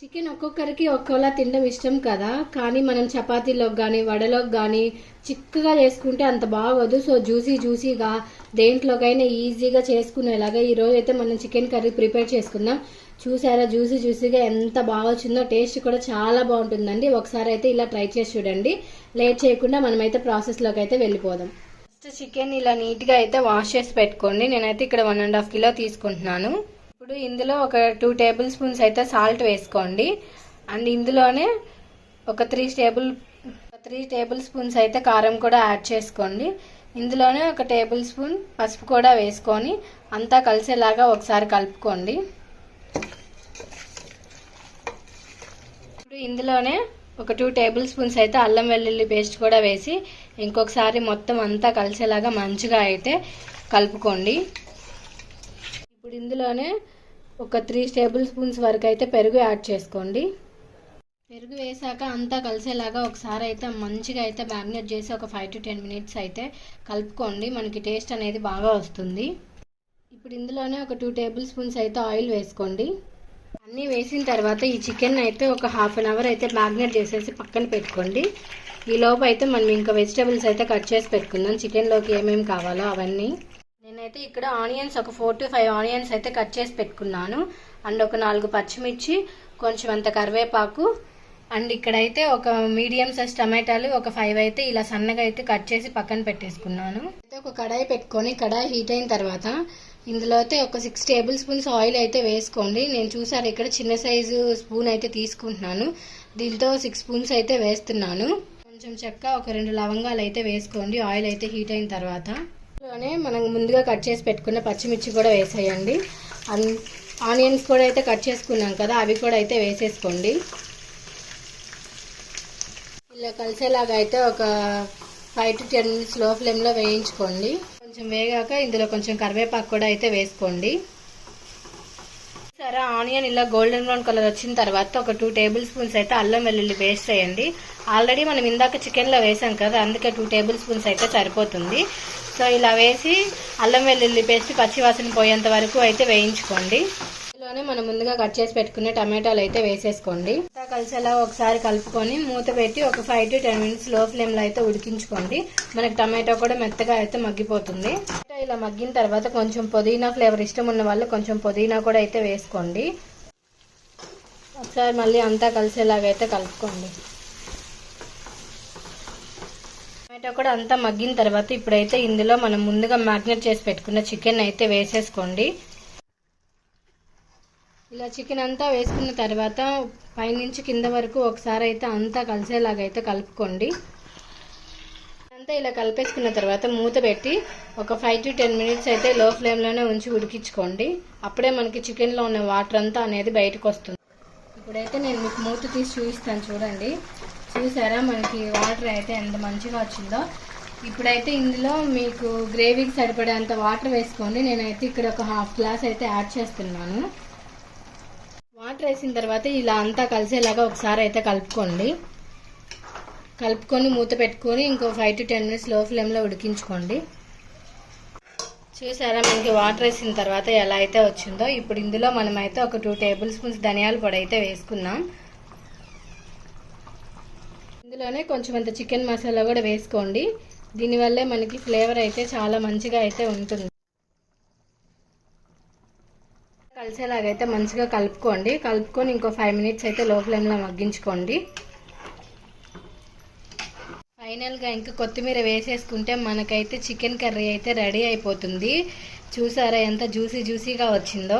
Chicken ఒక్కొక్కరికి ఒక్కోలా తినడం ఇష్టం కదా. కానీ మనం చపాతీలోకి కానీ వడలోకి కానీ చిక్కగా చేసుకుంటే అంత బాగోదు. సో జ్యూసీ జ్యూసీగా దేంట్లోకైనా ఈజీగా చేసుకునేలాగా ఈ అయితే మనం చికెన్ కర్రీ ప్రిపేర్ చేసుకుందాం. చూసారా జ్యూసీ జ్యూసీగా ఎంత బాగా వచ్చిందో టేస్ట్ కూడా చాలా బాగుంటుందండి. ఒకసారి అయితే ఇలా ట్రై చేసి చూడండి. లేట్ చేయకుండా మనమైతే ప్రాసెస్లోకి అయితే వెళ్ళిపోదాం. ఫస్ట్ చికెన్ ఇలా నీట్గా అయితే వాష్ చేసి పెట్టుకోండి. నేనైతే ఇక్కడ వన్ అండ్ హాఫ్ కిలో తీసుకుంటున్నాను. ఇప్పుడు ఇందులో ఒక టూ టేబుల్ స్పూన్స్ అయితే సాల్ట్ వేసుకోండి. అండ్ ఇందులోనే ఒక three table three tablespoons అయితే కారం కూడా యాడ్ చేసుకోండి. ఇందులోనే ఒక టేబుల్ స్పూన్ పసుపు కూడా వేసుకొని అంతా కలిసేలాగా ఒకసారి కలుపుకోండి. ఇప్పుడు ఇందులోనే ఒక టూ టేబుల్ స్పూన్స్ అయితే అల్లం వెల్లుల్లి పేస్ట్ కూడా వేసి ఇంకొకసారి మొత్తం అంతా కలిసేలాగా మంచిగా అయితే కలుపుకోండి. ఇప్పుడు ఇందులోనే ఒక త్రీ టేబుల్ స్పూన్స్ వరకు అయితే పెరుగు యాడ్ చేసుకోండి. పెరుగు వేసాక అంతా కలిసేలాగా ఒకసారి అయితే మంచిగా అయితే మ్యారినేట్ చేసి ఒక ఫైవ్ టు టెన్ మినిట్స్ అయితే కలుపుకోండి. మనకి టేస్ట్ అనేది బాగా వస్తుంది. ఇప్పుడు ఇందులోనే ఒక టూ టేబుల్ స్పూన్స్ అయితే ఆయిల్ వేసుకోండి. అన్నీ వేసిన తర్వాత ఈ చికెన్ అయితే ఒక హాఫ్ అన్ అవర్ అయితే మ్యారినేట్ చేసేసి పక్కన పెట్టుకోండి. ఈ లోపు అయితే మనం ఇంకా వెజిటేబుల్స్ అయితే కట్ చేసి పెట్టుకుందాం. చికెన్లోకి ఏమేమి కావాలో అవన్నీ. నేనైతే ఇక్కడ ఆనియన్స్ ఒక ఫోర్ టు ఫైవ్ ఆనియన్స్ అయితే కట్ చేసి పెట్టుకున్నాను. అండ్ ఒక నాలుగు పచ్చిమిర్చి కొంచెం అంత కరివేపాకు. అండ్ ఇక్కడైతే ఒక మీడియం సైజ్ టమాటాలు ఒక ఫైవ్ అయితే ఇలా సన్నగా అయితే కట్ చేసి పక్కన పెట్టేసుకున్నాను. అయితే ఒక కడాయి పెట్టుకొని కడాయి హీట్ అయిన తర్వాత ఇందులో అయితే ఒక సిక్స్ టేబుల్ స్పూన్స్ ఆయిల్ అయితే వేసుకోండి. నేను చూసారు ఇక్కడ చిన్న సైజు స్పూన్ అయితే తీసుకుంటున్నాను. దీంతో సిక్స్ స్పూన్స్ అయితే వేస్తున్నాను. కొంచెం చెక్క ఒక రెండు లవంగాలు అయితే వేసుకోండి. ఆయిల్ అయితే హీట్ అయిన తర్వాత ఇందులోనే మనం ముందుగా కట్ చేసి పెట్టుకున్న పచ్చిమిర్చి కూడా వేసేయండి. అన్- ఆనియన్స్ కూడా అయితే కట్ చేసుకున్నాం కదా అవి కూడా అయితే వేసేసుకోండి. ఇలా కలిసేలాగా అయితే ఒక ఫైవ్ టు టెన్ మినిట్స్లో ఫ్లేమ్లో వేయించుకోండి. కొంచెం వేగాక ఇందులో కొంచెం కరివేపాకు కూడా అయితే వేసుకోండి. సరే ఆనియన్ ఇలా గోల్డెన్ బ్రౌన్ కలర్ వచ్చిన తర్వాత ఒక టూ టేబుల్ స్పూన్స్ అయితే అల్లం వెల్లుల్లి పేస్ట్ వేయండి ఆల్రెడీ మనం ఇందాక చికెన్లో వేసాం కదా అందుకే టూ టేబుల్ స్పూన్స్ అయితే సరిపోతుంది. సో ఇలా వేసి అల్లం వెల్లుల్లి పేస్ట్ పచ్చివాసన పోయేంత వరకు అయితే వేయించుకోండి. ఇందులోనే మనం ముందుగా కట్ చేసి పెట్టుకునే టమాటాలు అయితే వేసేసుకోండి. కలిసేలా ఒకసారి కలుపుకొని మూత పెట్టి ఒక ఫైవ్ టు టెన్ మినిట్స్లో ఫ్లేమ్లో అయితే ఉడికించుకోండి. మనకి టమాటో కూడా మెత్తగా అయితే మగ్గిపోతుంది. ఇలా మగ్గిన తర్వాత కొంచెం పుదీనా ఫ్లేవర్ ఇష్టం ఉన్న వాళ్ళు కొంచెం పుదీనా కూడా అయితే వేసుకోండి. ఒకసారి మళ్ళీ అంతా కలిసేలాగా అయితే కలుపుకోండి. టమాటో కూడా అంతా మగ్గిన తర్వాత ఇప్పుడైతే ఇందులో మనం ముందుగా మ్యాగ్నెట్ చేసి పెట్టుకున్న చికెన్ అయితే వేసేసుకోండి. ఇలా చికెన్ అంతా వేసుకున్న తర్వాత పైనుంచి కింద వరకు ఒకసారి అయితే అంతా కలిసేలాగా అయితే కలుపుకోండి. అంతా ఇలా కలిపేసుకున్న తర్వాత మూత పెట్టి ఒక ఫైవ్ టు టెన్ మినిట్స్ అయితే లో ఫ్లేమ్లోనే ఉంచి ఉడికించుకోండి. అప్పుడే మనకి చికెన్లో ఉన్న వాటర్ అంతా అనేది బయటకు వస్తుంది. ఇప్పుడైతే నేను మీకు మూత తీసి చూపిస్తాను చూడండి. చూసారా? మనకి వాటర్ అయితే ఎంత మంచిగా వచ్చిందో. ఇప్పుడైతే ఇందులో మీకు గ్రేవీకి సరిపడేంత వాటర్ వేసుకోండి. నేనైతే ఇక్కడ ఒక హాఫ్ గ్లాస్ అయితే యాడ్ చేస్తున్నాను. వాటర్ వేసిన తర్వాత ఇలా అంతా కలిసేలాగా ఒకసారి అయితే కలుపుకోండి. కలుపుకొని మూత పెట్టుకొని ఇంకో ఫైవ్ టు టెన్ మినిట్స్లో ఫ్లేమ్లో ఉడికించుకోండి. చూసారా మనకి వాటర్ వేసిన తర్వాత ఎలా అయితే వచ్చిందో ఇప్పుడు ఇందులో మనమైతే ఒక టూ టేబుల్ స్పూన్స్ ధనియాల పొడి అయితే వేసుకున్నాం. ఇందులోనే కొంచెం అంత చికెన్ మసాలా కూడా వేసుకోండి. దీనివల్లే మనకి ఫ్లేవర్ అయితే చాలా మంచిగా అయితే ఉంటుంది. కలిసేలాగైతే మంచిగా కలుపుకోండి. కలుపుకొని ఇంకో ఫైవ్ మినిట్స్ అయితే లో ఫ్లేమ్లో మగ్గించుకోండి. ఫైనల్గా ఇంకా కొత్తిమీర వేసేసుకుంటే మనకైతే చికెన్ కర్రీ అయితే రెడీ అయిపోతుంది. చూసారా ఎంత జ్యూసీ జ్యూసీగా వచ్చిందో?